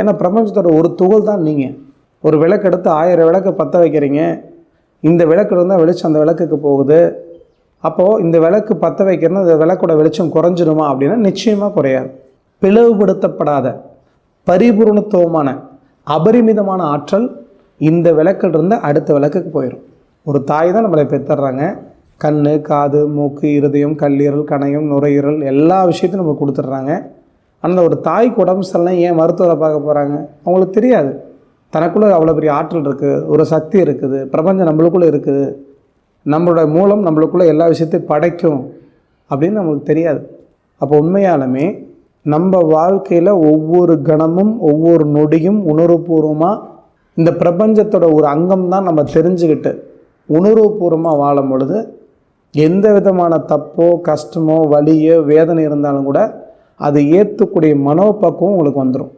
ஏன்னா பிரபஞ்சத்தோட ஒரு துகள் தான் நீங்கள் ஒரு விளக்கு எடுத்து ஆயிரம் விளக்கு பற்ற வைக்கிறீங்க. இந்த விளக்கு இருந்தால் வெளிச்சம் அந்த விளக்குக்கு போகுது. அப்போது இந்த விளக்கு பற்ற வைக்கிறனா இந்த விளக்கோட வெளிச்சம் குறைஞ்சிருமா அப்படின்னா நிச்சயமாக குறையாது. பிளவுபடுத்தப்படாத பரிபூர்ணத்துவமான அபரிமிதமான ஆற்றல் இந்த விளக்கில் இருந்து அடுத்த விளக்குக்கு போயிடும் ஒரு தாய் தான் நம்மளை பெற்றுறாங்க கண் காது மூக்கு இருதயம் கல்லீரல் கணையம் நுரையீரல் எல்லா விஷயத்தையும் நம்ம கொடுத்துட்றாங்க. அந்த ஒரு தாய்க்கு உடம்பு சரியில்லை ஏன் மருத்துவரை பார்க்க போகிறாங்க அவங்களுக்கு தெரியாது. தனக்குள்ளே அவ்வளோ பெரிய ஆற்றல் இருக்குது. ஒரு சக்தி இருக்குது. பிரபஞ்சம் நம்மளுக்குள்ளே இருக்குது. நம்மளோட மூலம் நம்மளுக்குள்ளே எல்லா விஷயத்தையும் படைக்கும் அப்படின்னு நம்மளுக்கு தெரியாது. அப்போ உண்மையாலுமே நம்ம வாழ்க்கையில் ஒவ்வொரு கணமும் ஒவ்வொரு நொடியும் உணர்வுபூர்வமாக இந்த பிரபஞ்சத்தோட ஒரு அங்கம் தான் நம்ம தெரிஞ்சுக்கிட்டு உணர்வுபூர்வமாக வாழும் பொழுது எந்த விதமான தப்போ கஷ்டமோ வலியோ வேதனை இருந்தாலும் கூட அதை ஏற்றக்கூடிய மனோப்பக்குவம் உங்களுக்கு வந்துடும்